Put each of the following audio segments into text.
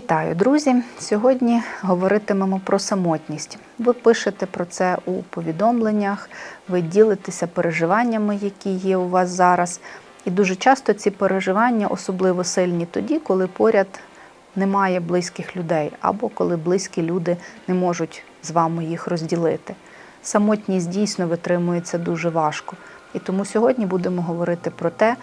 Вітаю, друзі! Сьогодні говоритимемо про самотність. Ви пишете про це у повідомленнях, ви ділитеся переживаннями, які є у вас зараз. І дуже часто ці переживання особливо сильні тоді, коли поряд немає близьких людей, або коли близькі люди не можуть з вами їх розділити. Самотність дійсно витримується дуже важко. І тому сьогодні будемо говорити про те,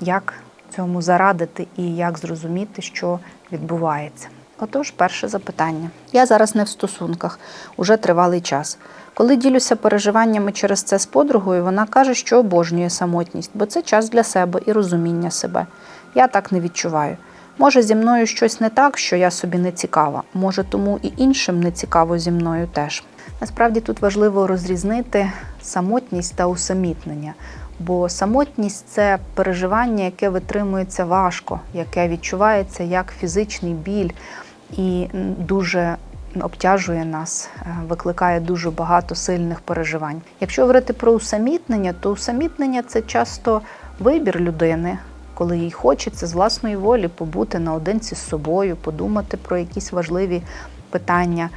як цьому зарадити і як зрозуміти, що відбувається. Отож, перше запитання. Я зараз не в стосунках, уже тривалий час. Коли ділюся переживаннями через це з подругою, вона каже, що обожнює самотність, бо це час для себе і розуміння себе. Я так не відчуваю. Може, зі мною щось не так, що я собі не цікава. Може, тому і іншим не цікаво зі мною теж. Насправді тут важливо розрізнити самотність та усамітнення. Бо самотність це переживання, яке витримується важко, яке відчувається як фізичний біль і дуже обтяжує нас, е, викликає дуже багато сильних переживань. Якщо говорити про усамітнення, то усамітнення це часто вибір людини, коли їй хочеться з власної волі побути наодинці з собою, подумати про якісь важливі питання,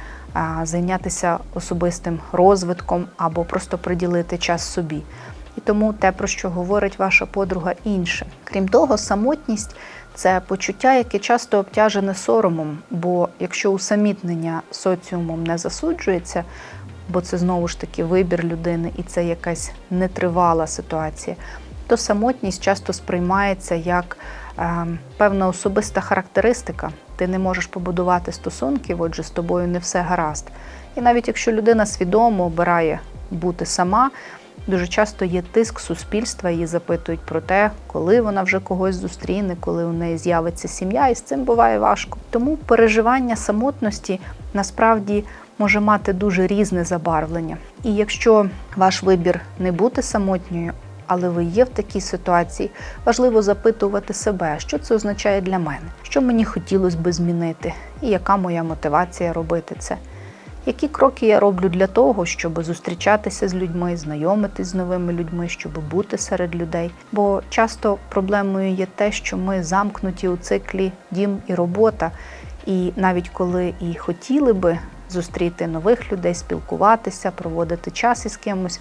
зайнятися особистим розвитком або просто приділити час собі. І тому те, про що говорить ваша подруга, інше. Крім того, самотність це почуття, яке часто обтяжене соромом, бо якщо усамітнення соціумом не засуджується, бо це знову ж таки вибір людини і це якась нетривала ситуація, то самотність часто сприймається як е, певна особиста характеристика. Ти не можеш побудувати стосунків, отже, з тобою не все гаразд. І навіть якщо людина свідомо обирає бути сама. Дуже часто є тиск суспільства, її запитують про те, коли вона вже когось зустріне, коли у неї з'явиться сім'я, і з цим буває важко. Тому переживання самотності насправді може мати дуже різне забарвлення. І якщо ваш вибір не бути самотньою, але ви є в такій ситуації, важливо запитувати себе, що це означає для мене, що мені хотілося би змінити, і яка моя мотивація робити це. Які кроки я роблю для того, щоб зустрічатися з людьми, знайомитись з новими людьми, щоб бути серед людей? Бо часто проблемою є те, що ми замкнуті у циклі дім і робота, і навіть коли і хотіли би зустріти нових людей, спілкуватися, проводити час із кимось,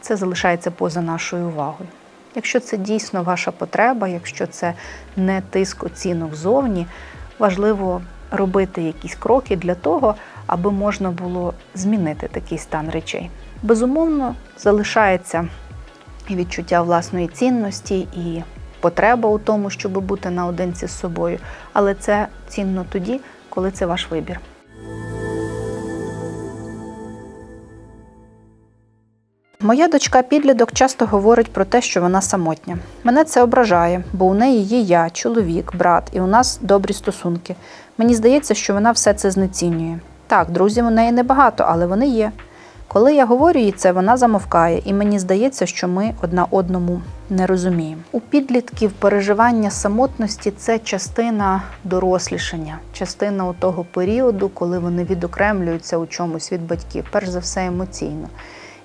це залишається поза нашою увагою. Якщо це дійсно ваша потреба, якщо це не тиск оцінок зовні, важливо робити якісь кроки для того, аби можна було змінити такий стан речей. Безумовно, залишається і відчуття власної цінності, і потреба у тому, щоб бути наодинці з собою, але це цінно тоді, коли це ваш вибір. Моя дочка підліток часто говорить про те, що вона самотня. Мене це ображає, бо у неї є я, чоловік, брат, і у нас добрі стосунки. Мені здається, що вона все це знецінює. Так, друзів у неї небагато, але вони є. Коли я говорю їй це, вона замовкає, і мені здається, що ми одна одному не розуміємо. У підлітків переживання самотності це частина дорослішання, частина того періоду, коли вони відокремлюються у чомусь від батьків, перш за все емоційно.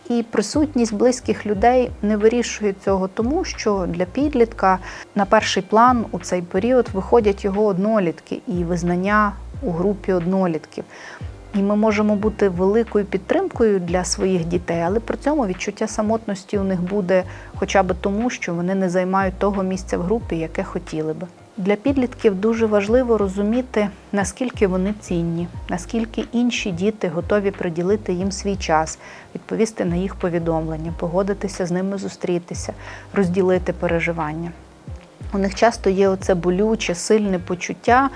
І присутність близьких людей не вирішує цього, тому що для підлітка на перший план у цей період виходять його однолітки і визнання у групі однолітків. І ми можемо бути великою підтримкою для своїх дітей, але при цьому відчуття самотності у них буде хоча б тому, що вони не займають того місця в групі, яке хотіли би. Для підлітків дуже важливо розуміти, наскільки вони цінні, наскільки інші діти готові приділити їм свій час, відповісти на їх повідомлення, погодитися з ними зустрітися, розділити переживання. У них часто є оце болюче, сильне почуття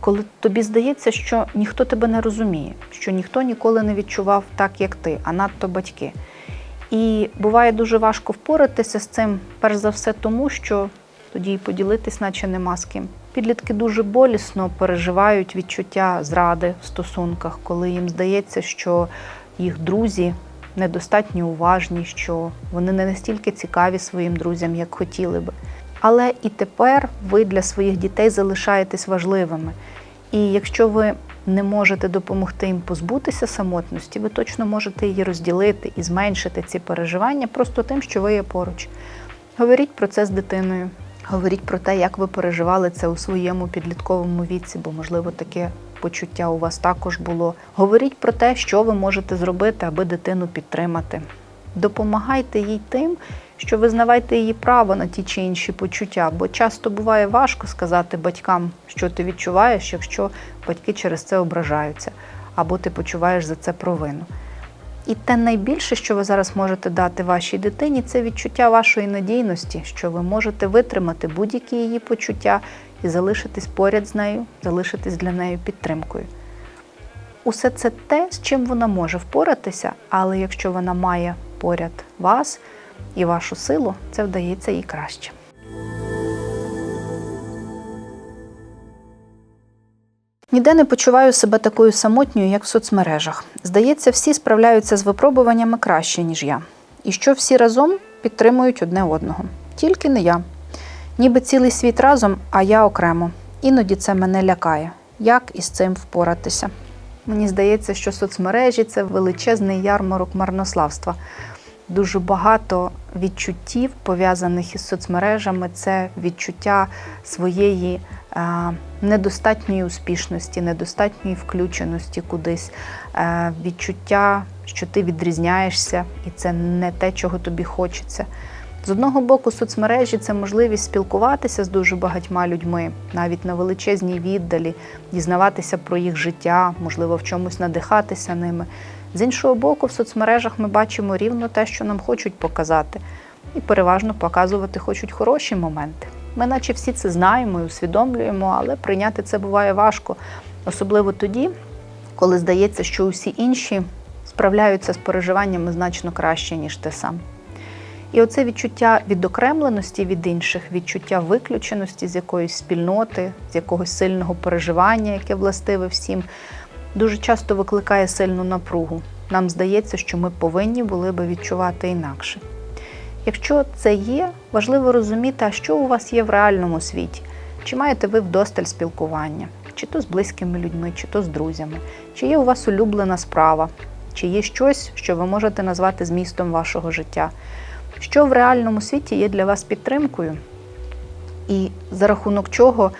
коли тобі здається, що ніхто тебе не розуміє, що ніхто ніколи не відчував так, як ти, а надто батьки. І буває дуже важко впоратися з цим, перш за все, тому що тоді й поділитись, наче нема з ким. Підлітки дуже болісно переживають відчуття зради в стосунках, коли їм здається, що їх друзі недостатньо уважні, що вони не настільки цікаві своїм друзям, як хотіли би. Але і тепер ви для своїх дітей залишаєтесь важливими. І якщо ви не можете допомогти їм позбутися самотності, ви точно можете її розділити і зменшити ці переживання просто тим, що ви є поруч. Говоріть про це з дитиною. Говоріть про те, як ви переживали це у своєму підлітковому віці, бо, можливо, таке почуття у вас також було. Говоріть про те, що ви можете зробити, аби дитину підтримати. Допомагайте їй тим, що визнавайте її право на ті чи інші почуття, бо часто буває важко сказати батькам, що ти відчуваєш, якщо батьки через це ображаються, або ти почуваєш за це провину. І те найбільше, що ви зараз можете дати вашій дитині, це відчуття вашої надійності, що ви можете витримати будь-які її почуття і залишитись поряд з нею, залишитись для неї підтримкою. Усе це те, з чим вона може впоратися, але якщо вона має поряд вас і вашу силу, це вдається їй краще. Ніде не почуваю себе такою самотньою, як в соцмережах. Здається, всі справляються з випробуваннями краще, ніж я. І що всі разом підтримують одне одного. Тільки не я. Ніби цілий світ разом, а я окремо. Іноді це мене лякає. Як із цим впоратися? Мені здається, що соцмережі це величезний ярмарок марнославства. Дуже багато відчуттів пов'язаних із соцмережами. Це відчуття своєї е, недостатньої успішності, недостатньої включеності кудись, е, відчуття, що ти відрізняєшся, і це не те, чого тобі хочеться. З одного боку, соцмережі це можливість спілкуватися з дуже багатьма людьми, навіть на величезній віддалі, дізнаватися про їх життя, можливо, в чомусь надихатися ними. З іншого боку, в соцмережах ми бачимо рівно те, що нам хочуть показати, і переважно показувати хочуть хороші моменти. Ми, наче всі це знаємо і усвідомлюємо, але прийняти це буває важко, особливо тоді, коли здається, що усі інші справляються з переживаннями значно краще, ніж ти сам. І оце відчуття відокремленості від інших, відчуття виключеності з якоїсь спільноти, з якогось сильного переживання, яке властиве всім, дуже часто викликає сильну напругу. Нам здається, що ми повинні були би відчувати інакше. Якщо це є, важливо розуміти, а що у вас є в реальному світі. Чи маєте ви вдосталь спілкування, чи то з близькими людьми, чи то з друзями, чи є у вас улюблена справа, чи є щось, що ви можете назвати змістом вашого життя. Що в реальному світі є для вас підтримкою, і за рахунок чого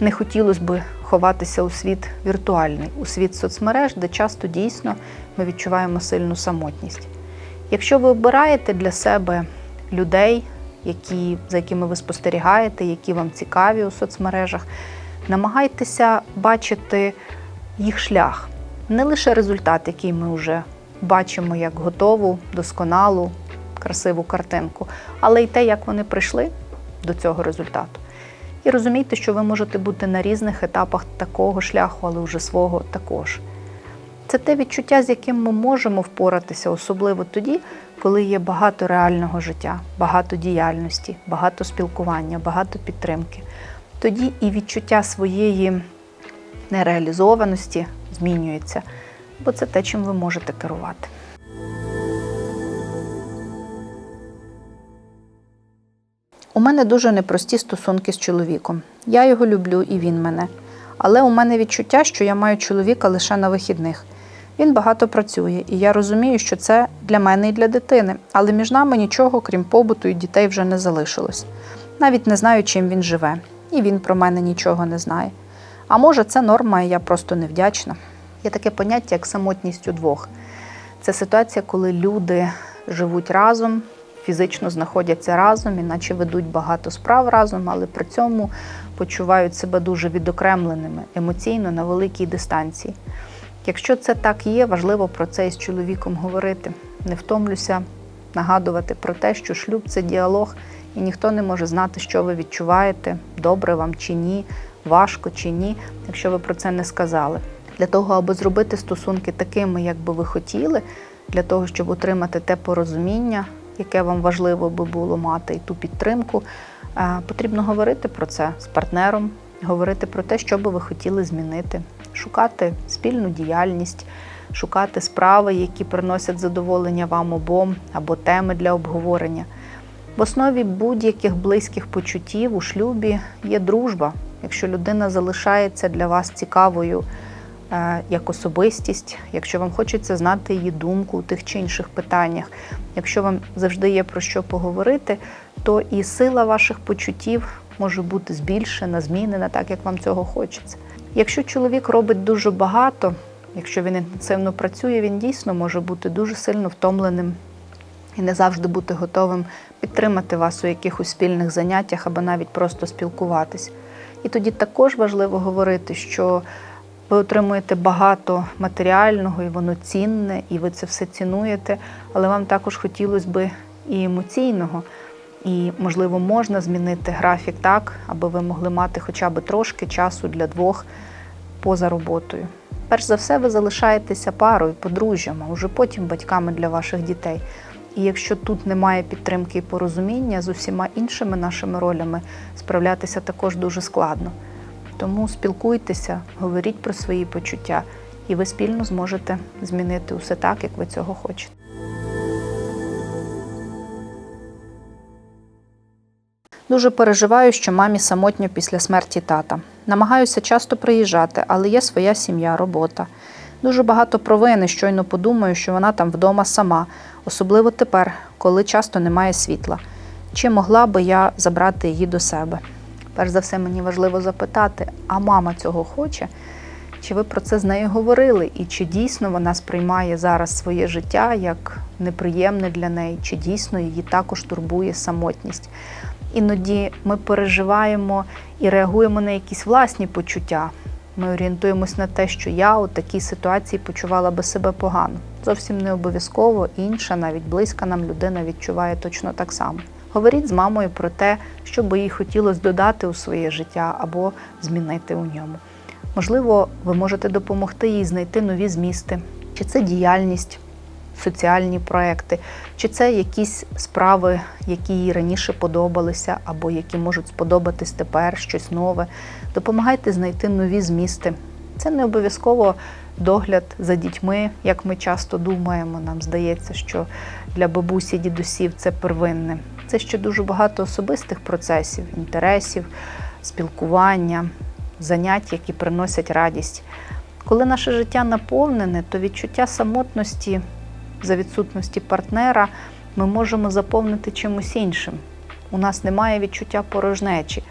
не хотілося би ховатися у світ віртуальний, у світ соцмереж, де часто дійсно ми відчуваємо сильну самотність. Якщо ви обираєте для себе людей, які, за якими ви спостерігаєте, які вам цікаві у соцмережах, намагайтеся бачити їх шлях, не лише результат, який ми вже бачимо як готову, досконалу, красиву картинку, але й те, як вони прийшли до цього результату. І розумійте, що ви можете бути на різних етапах такого шляху, але вже свого також. Це те відчуття, з яким ми можемо впоратися, особливо тоді, коли є багато реального життя, багато діяльності, багато спілкування, багато підтримки. Тоді і відчуття своєї нереалізованості змінюється, бо це те, чим ви можете керувати. У мене дуже непрості стосунки з чоловіком. Я його люблю і він мене. Але у мене відчуття, що я маю чоловіка лише на вихідних. Він багато працює, і я розумію, що це для мене і для дитини, але між нами нічого, крім побуту і дітей, вже не залишилось. Навіть не знаю, чим він живе, і він про мене нічого не знає. А може, це норма, і я просто невдячна. Є таке поняття, як самотність у двох. Це ситуація, коли люди живуть разом, фізично знаходяться разом, іначе ведуть багато справ разом, але при цьому почувають себе дуже відокремленими емоційно на великій дистанції. Якщо це так є, важливо про це із чоловіком говорити. Не втомлюся нагадувати про те, що шлюб це діалог, і ніхто не може знати, що ви відчуваєте, добре вам чи ні, важко чи ні, якщо ви про це не сказали. Для того, аби зробити стосунки такими, як би ви хотіли, для того, щоб отримати те порозуміння, яке вам важливо би було мати, і ту підтримку, потрібно говорити про це з партнером, говорити про те, що би ви хотіли змінити, шукати спільну діяльність, шукати справи, які приносять задоволення вам обом, або теми для обговорення. В основі будь-яких близьких почуттів у шлюбі є дружба. Якщо людина залишається для вас цікавою е, як особистість, якщо вам хочеться знати її думку у тих чи інших питаннях, якщо вам завжди є про що поговорити, то і сила ваших почуттів може бути збільшена, змінена, так як вам цього хочеться. Якщо чоловік робить дуже багато, якщо він інтенсивно працює, він дійсно може бути дуже сильно втомленим і не завжди бути готовим підтримати вас у якихось спільних заняттях або навіть просто спілкуватись. І тоді також важливо говорити, що ви отримуєте багато матеріального, і воно цінне, і ви це все цінуєте, але вам також хотілося би і емоційного. І, можливо, можна змінити графік так, аби ви могли мати хоча б трошки часу для двох поза роботою. Перш за все, ви залишаєтеся парою, подружжям, а вже потім батьками для ваших дітей. І якщо тут немає підтримки і порозуміння з усіма іншими нашими ролями, справлятися також дуже складно. Тому спілкуйтеся, говоріть про свої почуття, і ви спільно зможете змінити усе так, як ви цього хочете. Дуже переживаю, що мамі самотньо після смерті тата. Намагаюся часто приїжджати, але є своя сім'я, робота. Дуже багато провини, щойно подумаю, що вона там вдома сама, особливо тепер, коли часто немає світла. Чи могла би я забрати її до себе? Перш за все, мені важливо запитати, а мама цього хоче? Чи ви про це з нею говорили? І чи дійсно вона сприймає зараз своє життя як неприємне для неї, чи дійсно її також турбує самотність? Іноді ми переживаємо і реагуємо на якісь власні почуття. Ми орієнтуємось на те, що я у такій ситуації почувала би себе погано. Зовсім не обов'язково інша, навіть близька нам людина відчуває точно так само. Говоріть з мамою про те, що би їй хотілося додати у своє життя або змінити у ньому. Можливо, ви можете допомогти їй знайти нові змісти, чи це діяльність, соціальні проекти, чи це якісь справи, які їй раніше подобалися, або які можуть сподобатись тепер, щось нове. Допомагайте знайти нові змісти. Це не обов'язково догляд за дітьми, як ми часто думаємо. Нам здається, що для бабусі, дідусів це первинне. Це ще дуже багато особистих процесів, інтересів, спілкування, занять, які приносять радість. Коли наше життя наповнене, то відчуття самотності за відсутності партнера ми можемо заповнити чимось іншим. У нас немає відчуття порожнечі.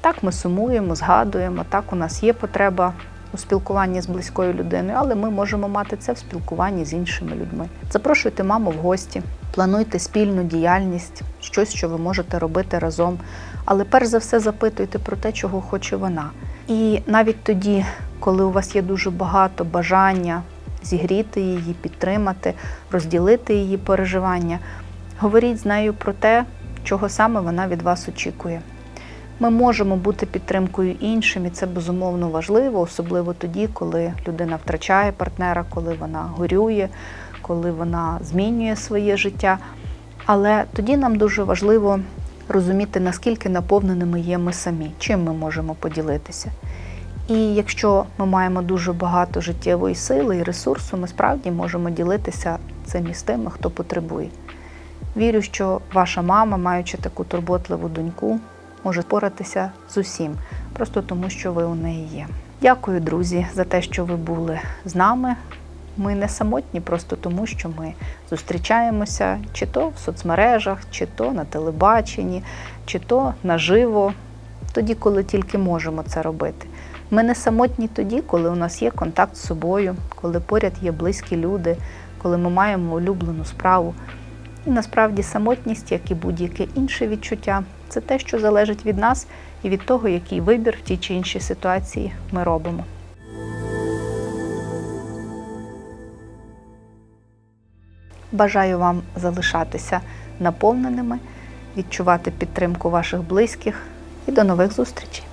Так ми сумуємо, згадуємо, так у нас є потреба у спілкуванні з близькою людиною, але ми можемо мати це в спілкуванні з іншими людьми. Запрошуйте маму в гості, плануйте спільну діяльність, щось, що ви можете робити разом. Але перш за все запитуйте про те, чого хоче вона. І навіть тоді, коли у вас є дуже багато бажання зігріти її, підтримати, розділити її переживання, говоріть з нею про те, чого саме вона від вас очікує. Ми можемо бути підтримкою іншим, і це безумовно важливо, особливо тоді, коли людина втрачає партнера, коли вона горює, коли вона змінює своє життя. Але тоді нам дуже важливо розуміти, наскільки наповненими є ми самі, чим ми можемо поділитися. І якщо ми маємо дуже багато життєвої сили і ресурсу, ми справді можемо ділитися цим із тими, хто потребує. Вірю, що ваша мама, маючи таку турботливу доньку, може впоратися з усім, просто тому, що ви у неї є. Дякую, друзі, за те, що ви були з нами. Ми не самотні, просто тому, що ми зустрічаємося чи то в соцмережах, чи то на телебаченні, чи то наживо, тоді, коли тільки можемо це робити. Ми не самотні тоді, коли у нас є контакт з собою, коли поряд є близькі люди, коли ми маємо улюблену справу. І насправді самотність, як і будь-яке інше відчуття, це те, що залежить від нас і від того, який вибір в тій чи іншій ситуації ми робимо. Бажаю вам залишатися наповненими, відчувати підтримку ваших близьких і до нових зустрічей!